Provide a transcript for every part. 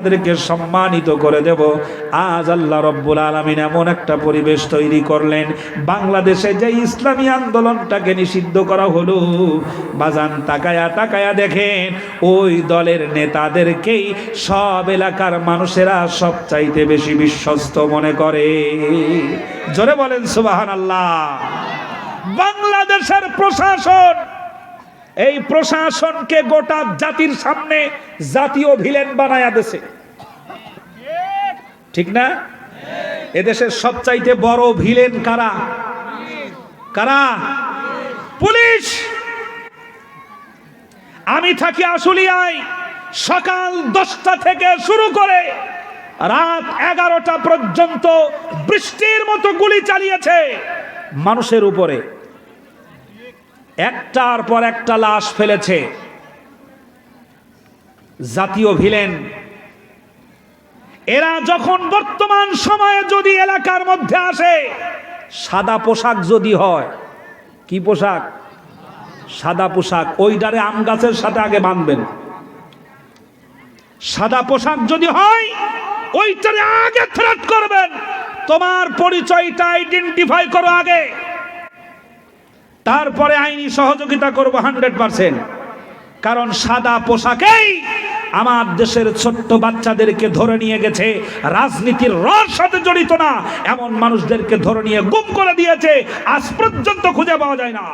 তাদেরকে সম্মানিত করে দেব। আজ আল্লাহ রব্বুল আলমিন এমন একটা পরিবেশ তৈরি করলেন। বাংলাদেশে যে ইসলামী আন্দোলনটাকে নিষিদ্ধ করা হলো, বাজান তাকায়া তাকায়া দেখেন, ওই দলের নেতাদেরকেই সব এলাকার মানুষেরা সব চাইতে বেশি বিশ্বস্ত মনে করে। জোরে বলেন সুবাহান আল্লাহ বাংলাদেশের প্রশাসন এই প্রশাসনকে গোটা জাতির সামনে জাতীয় ভিলেন বানায়া দেশে ঠিক না? এদেশের সবচাইতে বড় ভিলেন কারা? কারা? পুলিশ! আমি থাকি আশুলিয়ায়, সকাল দশটা থেকে শুরু করে রাত এগারোটা পর্যন্ত বৃষ্টির মতো গুলি চালিয়েছে মানুষের উপরে। একটার পর একটা লাশ ফেলেছে। জাতীয় ভিলেন। এরা যখন বর্তমান সময়ে যদি এলাকার মধ্যে আসে, সাদা পোশাক যদি হয়, কি পোশাক? সাদা পোশাক। ওইটারে আম গাছের সাথে আগে বাঁধবেন। সাদা পোশাক যদি হয়, ওইটারে আগে থ্রেট করবেন। তোমার পরিচয়টা আইডেন্টিফাই করো আগে। তারপরে আইনি সহযোগিতা করব হান্ড্রেড পার্সেন্ট। কারণ সাদা পোশাকেই আমার দেশের ছোট্ট বাচ্চাদেরকে ধরে নিয়ে গেছে। রাজনীতির রস সাথে জড়িত না, এমন মানুষদেরকে ধরে নিয়ে গুম করে দিয়েছে। আজ পর্যন্ত খুঁজে পাওয়া যায় না।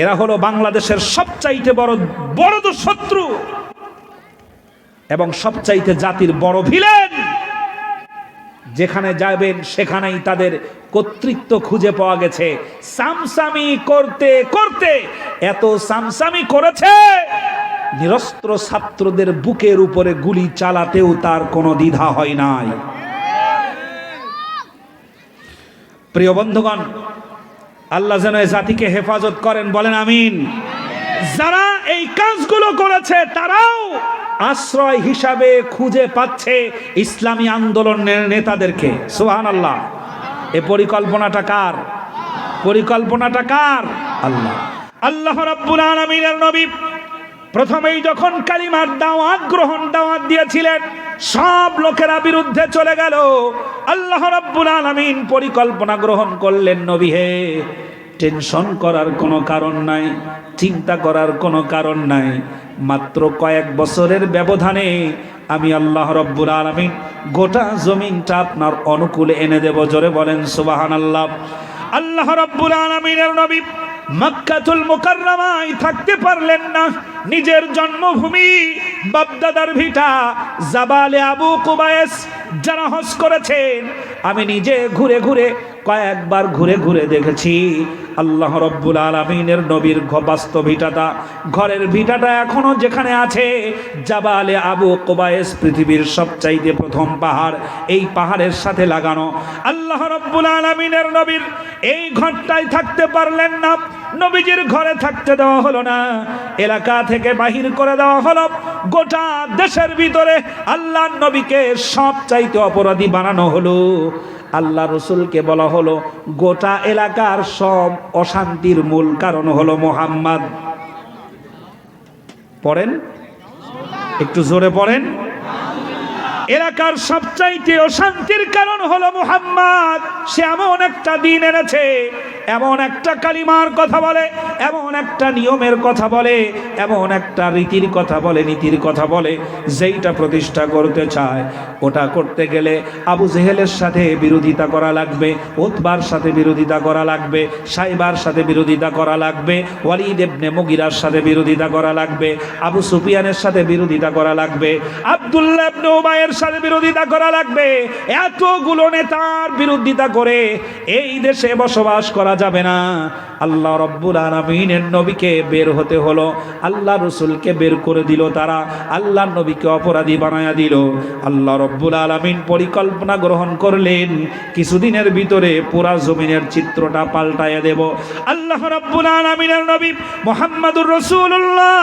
এরা হলো বাংলাদেশের সবচাইতে বড় বড় শত্রু এবং সবচাইতে জাতির বড় ভিলেন। যেখানে যাবেন, সেখানেই তাদের কর্তৃত্ব খুঁজে পাওয়া গেছে। সামসামি করতে করতে এত সামসামি করেছে, নিরস্ত্র ছাত্রদের বুকের উপরে গুলি চালাতেও তার কোনো দ্বিধা হয় নাই। প্রিয় বন্ধুগণ, আল্লাহ যেন জাতিকে হেফাজত করেন, বলেন আমিন। যারা এই কাজগুলো করেছে, তারাও আশ্রয় হিসাবে খুঁজে পাচ্ছে ইসলামী আন্দোলনের নেতাদেরকে। সোহান আল্লাহ এ পরিকল্পনাটা কার? পরিকল্পনাটা কার? আল্লাহ। আল্লাহ রাব্বুল আলামিনের নবী প্রথমেই যখন কালিমার দাওয়াত গ্রহণ দাওয়াত দিয়েছিলেন, সব লোকেরা বিরুদ্ধে চলে গেল। আল্লাহ রাব্বুল আলামিন পরিকল্পনা গ্রহণ করলেন নবী হে। টেনশন করার কোনো কারণ নাই, চিন্তা করার কোনো কারণ নাই। মাত্র কয়েক বছরের ব্যবধানে আমি আল্লাহ রব্বুল আলমিন গোটা জমিনটা আপনার অনুকূলে এনে দেব, জোরে বলেন সুবাহান আল্লাহ আল্লাহ রব্বুল আলমিনের নবী মক্কাতুল মুকাররমায় থাকতে পারলেন না। নিজের জন্মভূমি বাপদাদার ভিটা জাবালে আবু কুবায়েস যারা হজ করেছেন, আমি নিজে ঘুরে ঘুরে কয়েকবার ঘুরে ঘুরে দেখেছি। আল্লাহ রব্বুল আলমিনের নবীর বাস্তব ভিটাটা ঘরের ভিটাটা এখনও যেখানে আছে, জাবালে আবু কোবায়েস পৃথিবীর সবচাইতে প্রথম পাহাড়, এই পাহাড়ের সাথে লাগানো। আল্লাহ রব্বুল আলমিনের নবীর এই ঘরটায় থাকতে পারলেন না, নবীজির ঘরে থাকতে দেওয়া হলো না, এলাকা থেকে বাহির করে দেওয়া হলো, গোটা দেশের ভিতরে আল্লাহ নবীকে সব চাইতে অপরাধী বানানো হলো। আল্লাহ রসুলকে বলা হলো, গোটা এলাকার সব অশান্তির মূল কারণ হলো মোহাম্মদ। পড়েন? একটু জোরে পড়েন? এলাকার সবচাইতে অশান্তির কারণ হলো মোহাম্মদ। সে এমন একটা দিন এনেছে এমন একটা কালিমার কথা বলে, এমন একটা নিয়মের কথা বলে, এমন একটা রীতির কথা বলে, নীতির কথা বলে, যেইটা প্রতিষ্ঠা করতে চায়, ওটা করতে গেলে আবু জেহেলের সাথে বিরোধিতা করা লাগবে ওতবার সাথে বিরোধিতা করা লাগবে, সাইবার সাথে বিরোধিতা করা লাগবে, ওয়ালিদ ইবনে মুগিরার সাথে বিরোধিতা করা লাগবে, আবু সুফিয়ানের সাথে বিরোধিতা করা লাগবে, আব্দুল্লাহ ইবনে উবাইয়ের সাথে বিরোধিতা করা লাগবে, এতগুলো নেতার বিরোধিতা করে এই দেশে বসবাস করা যাবে না। আল্লাহ রব্বুল আলমিনের নবীকে বের হতে হলো। আল্লাহ রসুলকে বের করে দিল তারা। আল্লাহ নবীকে অপরাধী বানায়া দিল। আল্লাহ রব্বুল আলমিন পরিকল্পনা গ্রহণ করলেন। কিছুদিনের ভিতরে পুরা জমিনের চিত্রটা পাল্টাইয়া দেব। আল্লাহ রব্বুল আলমিনের নবী মোহাম্মদুর রসুল্লাহ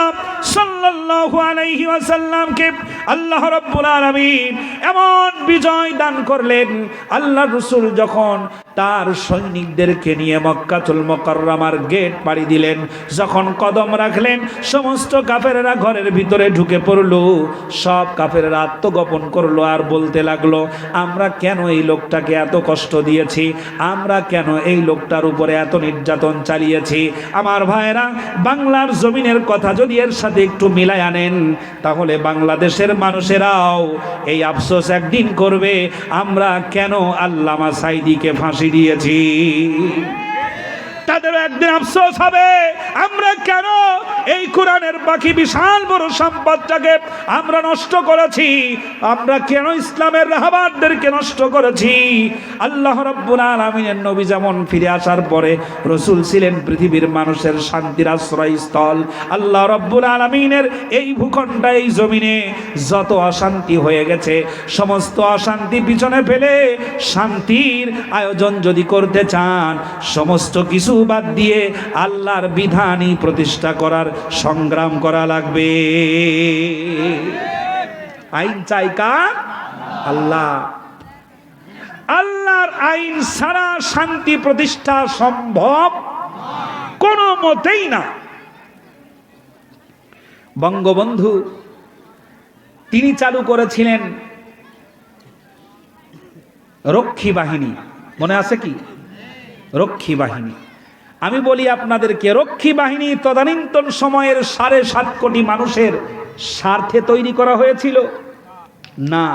সাল্লাল্লাহু আলাইহি ওয়াসাল্লামকে আল্লাহ রব্বুল আলামিন এমন বিজয় দান করলেন। আল্লাহ রসুল যখন তার সৈনিকদেরকে নিয়ে মক্কাতুল মোকাররমার গেট পাড়ি দিলেন। যখন কদম রাখলেন, সমস্ত কাফেরেরা ঘরের ভিতরে ঢুকে পড়ল। সব কাফেরেরা আত্মগোপন করল আর বলতে লাগল, আমরা কেন এই লোকটাকে এত কষ্ট দিয়েছি? আমরা কেন এই লোকটার উপরে এত নির্যাতন চালিয়েছি? আমার ভাইয়েরা, বাংলার জমিনের কথা যদি এর সাথে একটু মিলাই আনেন তাহলে বাংলাদেশের মানুষেরাও এই আফসোস একদিন করবে, আমরা কেন আল্লামা সাইদিকে ফাঁসি দিয়েছি তাদের একদিন আফসোস হবে। আমরা কেন এই কোরআনের বাকি বিশাল বড় সম্পদটাকে আমরা নষ্ট করেছি। আমরা কেন ইসলামের রাহাবাদদেরকে নষ্ট করেছি? আল্লাহ রব্বুল আলমিনের নবী যেমন ফিরে আসার পরে রসুল ছিলেন পৃথিবীর মানুষের শান্তির আশ্রয়স্থল। আল্লাহ রব্বুল আলমিনের এই ভূখণ্ডা, এই জমিনে যত অশান্তি হয়ে গেছে, সমস্ত অশান্তি পিছনে ফেলে শান্তির আয়োজন যদি করতে চান, সমস্ত কিছু বাদ দিয়ে আল্লাহর বিধানই প্রতিষ্ঠা করার সংগ্রাম করা লাগবে। আইন চাই কার? আল্লাহ। আল্লাহর আইন ছাড়া শান্তি প্রতিষ্ঠা সম্ভব কোনো মতেই না। বঙ্গবন্ধু, তিনি চালু করেছিলেন রক্ষী বাহিনী। মনে আছে কি? রক্ষী বাহিনী। আমি বলি আপনাদেরকে, রক্ষী বাহিনী তদানীন্তন সময়ের সাড়ে সাত কোটি মানুষের স্বার্থে তৈরি করা হয়েছিল। না,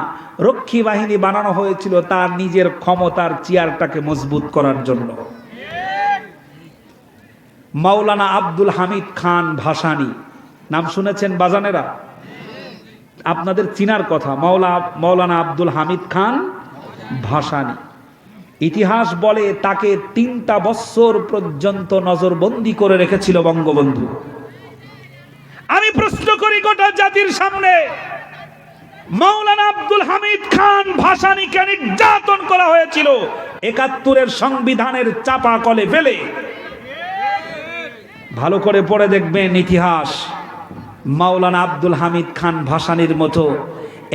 রক্ষী বাহিনী বানানো হয়েছিল তার নিজের ক্ষমতার চেয়ারটাকে মজবুত করার জন্য। মাওলানা আব্দুল হামিদ খান ভাসানী, নাম শুনেছেন বাজানেরা? আপনাদের চিনার কথা, মাওলা মাওলানা আব্দুল হামিদ খান ভাসানী। ইতিহাস বলে তাকে তিনটা বৎসর পর্যন্ত নজরবন্দি করে রেখেছিল বঙ্গবন্ধু। আমি প্রশ্ন করি গোটা জাতির সামনে মৌলানা আব্দুল হামিদ খান ভাসানীকে নির্যাতন করা হয়েছিল একাত্তরের সংবিধানের চাপা কলে ফেলে। ভালো করে পড়ে দেখবেন ইতিহাস, মাওলানা আব্দুল হামিদ খান ভাসানীর মতো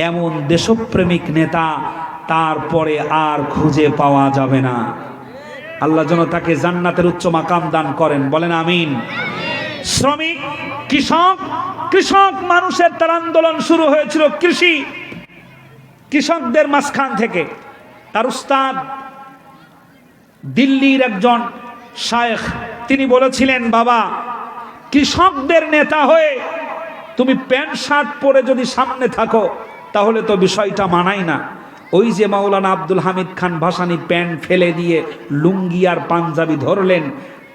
এমন দেশপ্রেমিক নেতা তারপরে আর খুঁজে পাওয়া যাবে না। আল্লাহ যেন তাকে জান্নাতের উচ্চ মাকাম দান করেন। বলেন আমিন। শ্রমিক, কৃষক কৃষক মানুষের তার আন্দোলন শুরু হয়েছিল কৃষি। কৃষকদের মাঝখান থেকে। তার উস্তাদ দিল্লির একজন শায়েখ, তিনি বলেছিলেন, বাবা, কৃষকদের নেতা হয়ে তুমি প্যান্ট শার্ট পরে যদি সামনে থাকো, তাহলে তো বিষয়টা মানাই না। ওই যে মাওলানা আব্দুল হামিদ খান ভাসানি প্যান্ট ফেলে দিয়ে লুঙ্গি আর পাঞ্জাবি ধরলেন,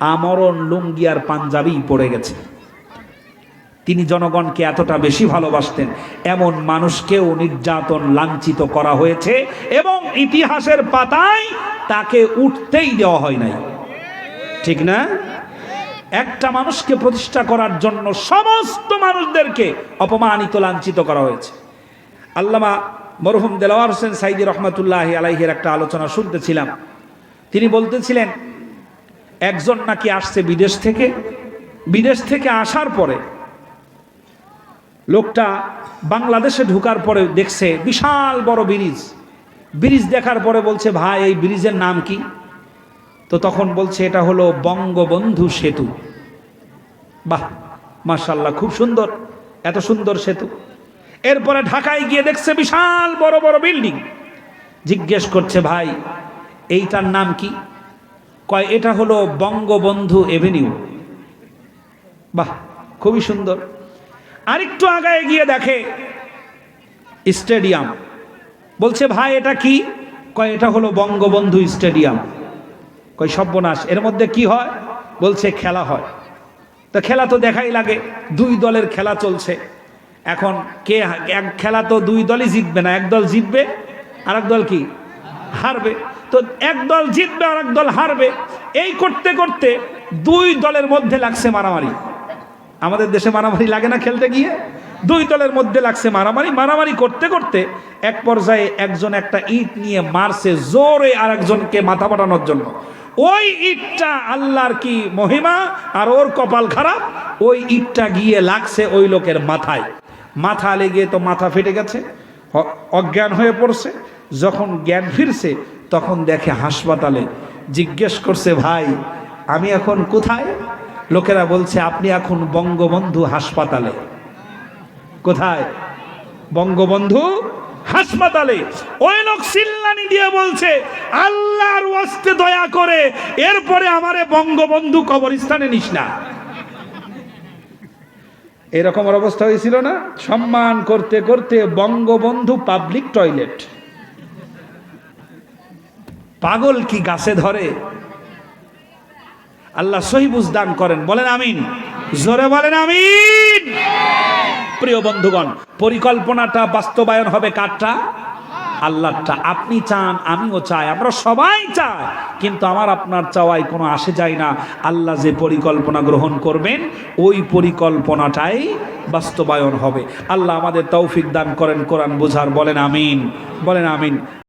আমরণ লুঙ্গি আর পাঞ্জাবি পড়ে গেছে। তিনি জনগণকে এতটা বেশি ভালোবাসতেন, এমন মানুষকেও নির্যাতন লাঞ্ছিত করা হয়েছে এবং ইতিহাসের পাতায় তাকে উঠতেই দেওয়া হয় নাই। ঠিক না? একটা মানুষকে প্রতিষ্ঠা করার জন্য সমস্ত মানুষদেরকে অপমানিত লাঞ্ছিত করা হয়েছে। আল্লামা মরহুম দেলাওয়ার হোসেন সাইদি রহমতুল্লাহ আলাইহের একটা আলোচনা শুনতেছিলাম। তিনি বলতেছিলেন, একজন নাকি আসছে বিদেশ থেকে। বিদেশ থেকে আসার পরে লোকটা বাংলাদেশে ঢুকার পরে দেখছে বিশাল বড় ব্রিজ। ব্রিজ দেখার পরে বলছে, ভাই, এই ব্রিজের নাম কি? তো তখন বলছে, এটা হলো বঙ্গবন্ধু সেতু। বাহ মাশাল্লাহ খুব সুন্দর, এত সুন্দর সেতু। এরপরে ঢাকায় গিয়ে দেখছে বিশাল বড় বড় বিল্ডিং। জিজ্ঞেস করছে, ভাই, এইটার নাম কি? কয়, এটা হলো বঙ্গবন্ধু এভিনিউ। বাহ, খুবই সুন্দর। আরেকটু আগায় গিয়ে দেখে স্টেডিয়াম। বলছে, ভাই, এটা কি? কয়, এটা হলো বঙ্গবন্ধু স্টেডিয়াম। কয়, সর্বনাশ, এর মধ্যে কি হয়? বলছে, খেলা হয়। তো খেলা তো দেখাই লাগে, দুই দলের খেলা চলছে। এখন কে এক খেলা তো দুই দলই জিতবে না, এক দল জিতবে আর দল কি? হারবে। তো এক দল জিতবে আর দল হারবে। এই করতে করতে দুই দলের মধ্যে লাগছে মারামারি। আমাদের দেশে মারামারি লাগে না খেলতে গিয়ে? দুই দলের মধ্যে লাগছে মারামারি। মারামারি করতে করতে এক পর্যায়ে একজন একটা ইট নিয়ে মারছে জোরে আর একজনকে মাথা পাঠানোর জন্য। ওই ইটটা আল্লাহর কি মহিমা আর ওর কপাল খারাপ? ওই ইটটা গিয়ে লাগছে ওই লোকের মাথায়। মাথা লেগে তো মাথা ফেটে গেছে অজ্ঞান হয়ে পড়ছে। যখন জ্ঞান ফিরছে, তখন দেখে হাসপাতালে জিজ্ঞেস করছে, ভাই, আমি এখন কোথায়? লোকেরা বলছে, আপনি এখন বঙ্গবন্ধু হাসপাতালে। কোথায়? বঙ্গবন্ধু হাসপাতালে। ওই লোক সিল্লানি দিয়ে বলছে, আল্লাহর ওয়াস্তে দয়া করে, এরপরে আমারে বঙ্গবন্ধু কবরস্থানে নিস না। এরকম অবস্থা হয়েছিল না? সম্মান করতে করতে বঙ্গবন্ধু পাবলিক টয়লেট। পাগল কি গাছে ধরে? আল্লাহ সহিবুজ দান করেন, বলেন আমিন। জোরে বলেন আমিন। প্রিয় বন্ধুগণ, পরিকল্পনাটা বাস্তবায়ন হবে কারটা? আল্লাহটা আপনি চান, আমিও চাই, আমরা সবাই চাই, কিন্তু আমার আপনার চাওয়ায় কোনো আসে যায় না। আল্লাহ যে পরিকল্পনা গ্রহণ করবেন, ওই পরিকল্পনাটাই বাস্তবায়ন হবে। আল্লাহ আমাদের তৌফিক দান করেন, কোরআন বোঝার, বলেন আমিন বলেন আমিন।